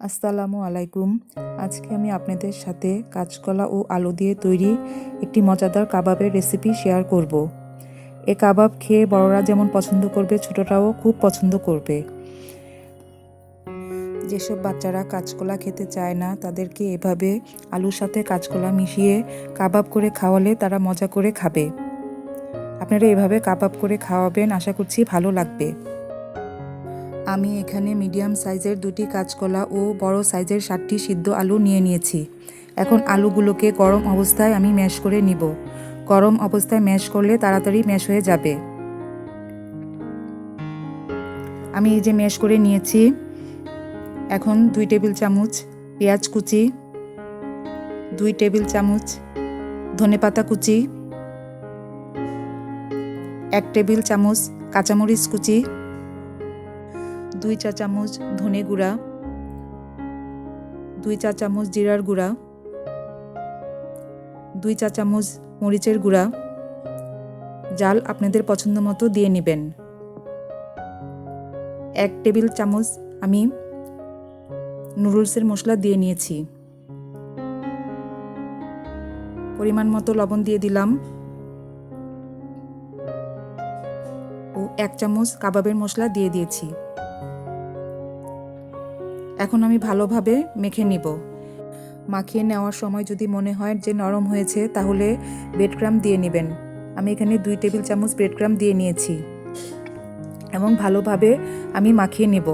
আসসালামু আলাইকুম। আজকে আমি আপনাদের সাথে কাঁচকলা ও আলু দিয়ে তৈরি একটি মজাদার কাবাবের রেসিপি শেয়ার করব। এ কাবাব খেয়ে বড়রা যেমন পছন্দ করবে, ছোটরাও খুব পছন্দ করবে। যেসব বাচ্চারা কাঁচকলা খেতে চায় না, তাদেরকে এভাবে আলুর সাথে কাঁচকলা মিশিয়ে কাবাব করে খাওয়ালে তারা মজা করে খাবে। আপনারা এভাবে কাবাব করে খাওয়াবেন, আশা করছি ভালো লাগবে। আমি এখানে মিডিয়াম সাইজের দুটি কাঁচকলা ও বড় সাইজের ষাটটি সিদ্ধ আলু নিয়ে নিয়েছি। এখন আলুগুলোকে গরম অবস্থায় আমি ম্যাশ করে নিব। গরম অবস্থায় ম্যাশ করলে তাড়াতাড়ি ম্যাশ হয়ে যাবে। আমি এই যে ম্যাশ করে নিয়েছি, এখন দুই টেবিল চামচ পেঁয়াজ কুচি, দুই টেবিল চামচ ধনেপাতা কুচি, এক টেবিল চামচ কাঁচামরিচ কুচি দুই চা চামচ ধনে গুঁড়া, দুই চা চামচ জিরার গুঁড়া, দুই চা চামচ মরিচের গুঁড়া, জাল আপনাদের পছন্দ মতো দিয়ে নেবেন। এক টেবিল চামচ আমি নুডলসের মশলা দিয়ে নিয়েছি। পরিমাণ মতো লবণ দিয়ে দিলাম। ও এক চামচ কাবাবের মশলা দিয়ে দিয়েছি। এখন আমি ভালোভাবে মেখে নিব। মাখিয়ে নেওয়ার সময় যদি মনে হয় যে নরম হয়েছে, তাহলে ব্রেড ক্রাম দিয়ে নেবেন। আমি এখানে দুই টেবিল চামচ ব্রেড ক্রাম দিয়ে নিয়েছি। এবং ভালোভাবে আমি মাখিয়ে নেব।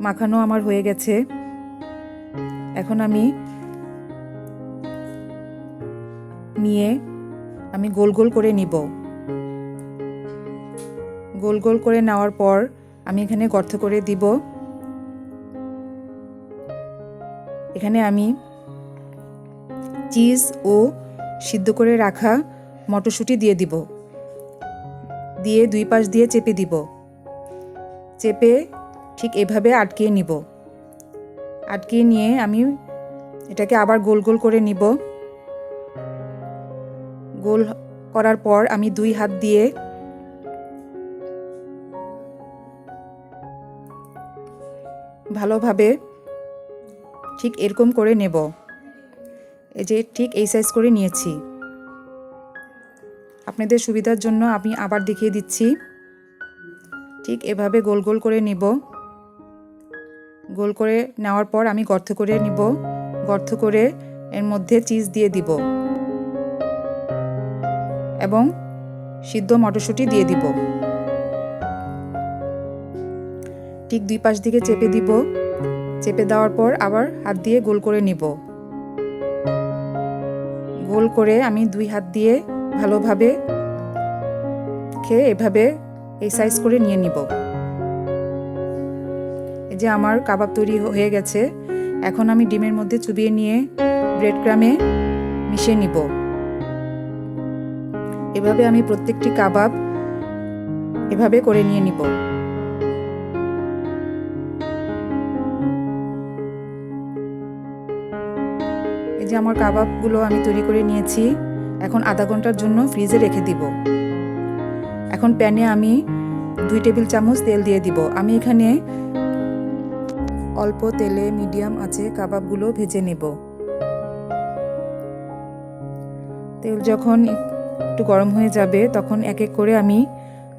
মাখানো আমার হয়ে গেছে। এখন আমি নিয়ে আমি গোল গোল করে নিব। গোল গোল করে নেওয়ার পর আমি এখানে গর্ত করে দিব। এখানে আমি চিজ ও সিদ্ধ করে রাখা মটরশুঁটি দিয়ে দিব। দিয়ে দুই পাশ দিয়ে চেপে দিব। চেপে ঠিক এভাবে আটকিয়ে নিব। আটকিয়ে নিয়ে আমি এটাকে আবার গোল গোল করে নিব। গোল করার পর আমি দুই হাত দিয়ে ভালোভাবে ঠিক এরকম করে নেব। এই যে ঠিক এই সাইজ করে নিয়েছি। আপনাদের সুবিধার জন্য আমি আবার দেখিয়ে দিচ্ছি। ঠিক এভাবে গোল গোল করে নিব। গোল করে নেওয়ার পর আমি গর্ত করে নিব। গর্ত করে এর মধ্যে চিজ দিয়ে দিব। এবং সিদ্ধ মটরশুঁটি দিয়ে দিব। ঠিক দুই পাশ দিকে চেপে দিব। চেপে দেওয়ার পর আবার হাত দিয়ে গোল করে নিব। গোল করে আমি দুই হাত দিয়ে ভালোভাবে খেয়ে এভাবে এই সাইজ করে নিয়ে নিব। এই যে আমার কাবাব তৈরি হয়ে গেছে। এখন আমি ডিমের মধ্যে চুবিয়ে নিয়ে ব্রেড ক্রামে মিশিয়ে নিব। এভাবে আমি প্রত্যেকটি কাবাব এভাবে করে নিয়ে নিব। যে আমার কাবাবগুলো আমি তৈরি করে নিয়েছি, এখন আধা ঘণ্টার জন্য ফ্রিজে রেখে দিব। এখন প্যানে আমি দুই টেবিল চামচ তেল দিয়ে দিব। আমি এখানে অল্প তেলে মিডিয়াম আছে কাবাবগুলো ভেজে নেব। তেল যখন একটু গরম হয়ে যাবে, তখন এক এক করে আমি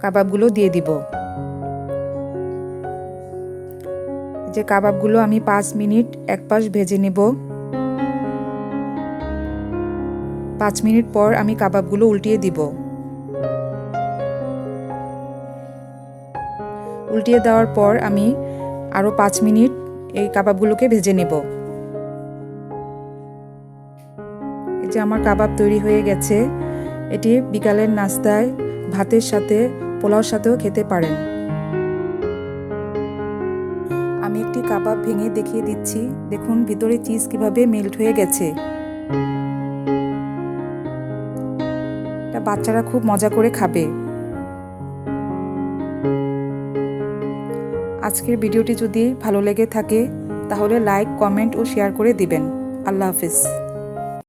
কাবাবগুলো দিয়ে দিব। যে কাবাবগুলো আমি পাঁচ মিনিট এক পাশ ভেজে নেব। পাঁচ মিনিট পর আমি কাবাবগুলো উল্টিয়ে দিব। উল্টিয়ে দেওয়ার পর আমি আরও পাঁচ মিনিট এই কাবাবগুলোকে ভেজে নেব। এই যে আমার কাবাব তৈরি হয়ে গেছে, এটি বিকালের নাস্তায়, ভাতের সাথে, পোলাওর সাথেও খেতে পারেন। আমি একটি কাবাব ভেঙে দেখিয়ে দিচ্ছি। দেখুন, ভিতরে চিজ কীভাবে মেল্ট হয়ে গেছে। বাচ্চারা খুব মজা করে খাবে। আজকের ভিডিওটি যদি ভালো লেগে থাকে, তাহলে লাইক কমেন্ট ও শেয়ার করে দিবেন। আল্লাহ হাফিজ।